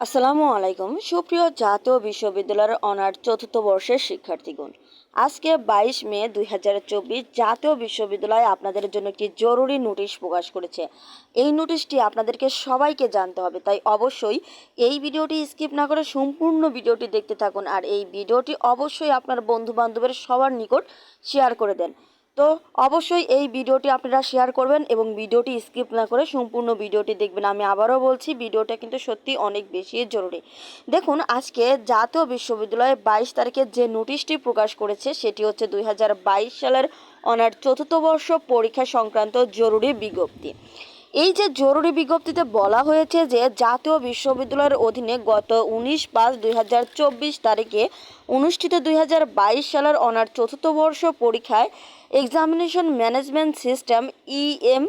আসসালামু আলাইকুম। সুপ্রিয় জাতীয় বিশ্ববিদ্যালয়ের অনার চতুর্থ বর্ষের শিক্ষার্থীগণ, আজকে বাইশ মে দুই হাজার চব্বিশ জাতীয় বিশ্ববিদ্যালয় আপনাদের জন্য একটি জরুরি নোটিশ প্রকাশ করেছে। এই নোটিশটি আপনাদেরকে সবাইকে জানতে হবে, তাই অবশ্যই এই ভিডিওটি স্কিপ না করে সম্পূর্ণ ভিডিওটি দেখতে থাকুন আর এই ভিডিওটি অবশ্যই আপনার বন্ধু বান্ধবের সবার নিকট শেয়ার করে দেন। তো অবশ্যই এই ভিডিওটি আপনারা শেয়ার করবেন এবং ভিডিওটি স্কিপ না করে সম্পূর্ণ ভিডিওটি দেখবেন। আমি আবারও বলছি, ভিডিওটা কিন্তু সত্যি অনেক বেশি জরুরি। দেখুন, আজকে জাতীয় বিশ্ববিদ্যালয়ে বাইশ তারিখে যে নোটিশটি প্রকাশ করেছে, সেটি হচ্ছে দুই হাজার বাইশ সালের অনার চতুর্থ বর্ষ পরীক্ষা সংক্রান্ত জরুরি বিজ্ঞপ্তি। এই যে জরুরি বিজ্ঞপ্তিতে বলা হয়েছে যে জাতীয় বিশ্ববিদ্যালয়ের অধীনে গত উনিশ পাঁচ দুই তারিখে অনুষ্ঠিত দুই হাজার বাইশ সালের অনার চতুর্থ বর্ষ পরীক্ষায় examination management system EM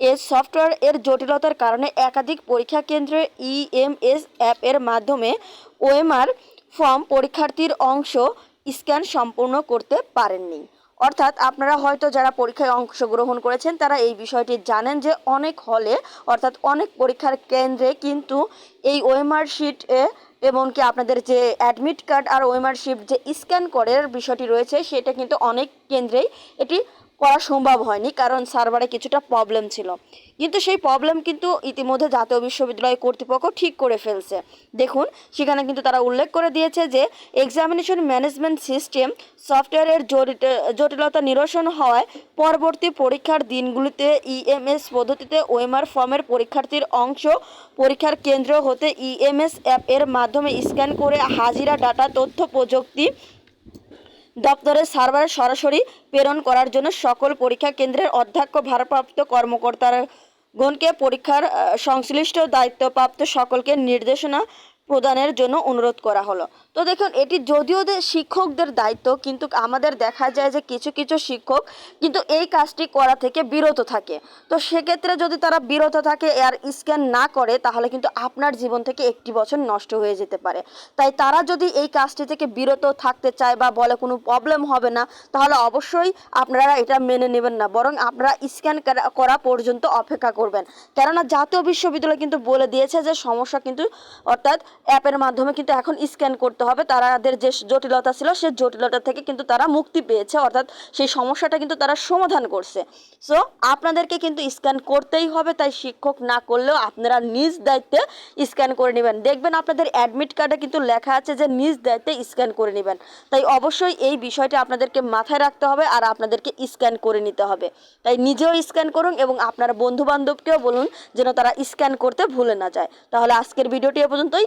S software এর জটিলতার কারণে একাধিক পরীক্ষা কেন্দ্রে ইএমএস অ্যাপ এর মাধ্যমে ওএমআর ফর্ম পরীক্ষার্থীর অংশ স্ক্যান সম্পূর্ণ করতে পারেননি। অর্থাৎ আপনারা হয়তো যারা পরীক্ষায় অংশগ্রহণ করেছেন, তারা এই বিষয়টি জানেন যে অনেক হলে, অর্থাৎ অনেক পরীক্ষার কেন্দ্রে কিন্তু এই ওয়েমার শিট এমনকি আপনাদের যে অ্যাডমিট কার্ড আর ওয়েমারশিপ শিট যে স্ক্যান করার বিষয়টি রয়েছে, সেটা কিন্তু অনেক কেন্দ্রেই এটি করা সম্ভব হয়নি, কারণ সার্ভারে কিছুটা প্রবলেম ছিল। কিন্তু সেই প্রবলেম কিন্তু ইতিমধ্যে জাতীয় বিশ্ববিদ্যালয় কর্তৃপক্ষ ঠিক করে ফেলছে। দেখুন, সেখানে কিন্তু তারা উল্লেখ করে দিয়েছে যে এক্সামিনেশন ম্যানেজমেন্ট সিস্টেম সফটওয়্যারের জটিলতা নিরসন হওয়ায় পরবর্তী পরীক্ষার দিনগুলিতে ইএমএস পদ্ধতিতে ওএমআর ফর্মের পরীক্ষার্থীর অংশ পরীক্ষার কেন্দ্র হতে ইএমএস অ্যাপ এর মাধ্যমে স্ক্যান করে হাজিরা ডাটা তথ্য, প্রযুক্তি দপ্তরের সার্ভারে সরাসরি প্রেরণ করার জন্য সকল পরীক্ষা কেন্দ্রের অধ্যক্ষ, ভারপ্রাপ্ত কর্মকর্তাগণকে পরীক্ষার সংশ্লিষ্ট দায়িত্বপ্রাপ্ত সকলকে নির্দেশনা প্রদানের জন্য অনুরোধ করা হলো। তো দেখুন, এটি যদিও শিক্ষকদের দায়িত্ব, কিন্তু আমাদের দেখা যায় যে কিছু কিছু শিক্ষক কিন্তু এই কাজটি করা থেকে বিরত থাকে। তো সেক্ষেত্রে যদি তারা বিরত থাকে আর স্ক্যান না করে, তাহলে কিন্তু আপনার জীবন থেকে একটি বছর নষ্ট হয়ে যেতে পারে। তাই তারা যদি এই কাজটি থেকে বিরত থাকতে চায় বা বলে কোনো প্রবলেম হবে না, তাহলে অবশ্যই আপনারা এটা মেনে নেবেন না, বরং আপনারা স্ক্যান করা পর্যন্ত অপেক্ষা করবেন। কেননা জাতীয় বিশ্ববিদ্যালয় কিন্তু বলে দিয়েছে যে সমস্যা কিন্তু অর্থাৎ অ্যাপের মাধ্যমে কিন্তু এখন স্ক্যান করতে হবে। তাদের যে জটিলতা ছিল সেই জটিলতা থেকে কিন্তু তারা মুক্তি পেয়েছে, অর্থাৎ সেই সমস্যাটা কিন্তু তারা সমাধান করছে। সো আপনাদেরকে কিন্তু স্ক্যান করতেই হবে, তাই শিক্ষক না করলেও আপনারা নিজ দায়িত্বে স্ক্যান করে নেবেন। দেখবেন আপনাদের অ্যাডমিট কার্ডে কিন্তু লেখা আছে যে নিজ দায়িত্বে স্ক্যান করে নেবেন। তাই অবশ্যই এই বিষয়টি আপনাদেরকে মাথায় রাখতে হবে আর আপনাদেরকে স্ক্যান করে নিতে হবে। তাই নিজেও স্ক্যান করুন এবং আপনার বন্ধু বান্ধবকেও বলুন যেন তারা স্ক্যান করতে ভুলে না যায়। তাহলে আজকের ভিডিওটি এ পর্যন্তই।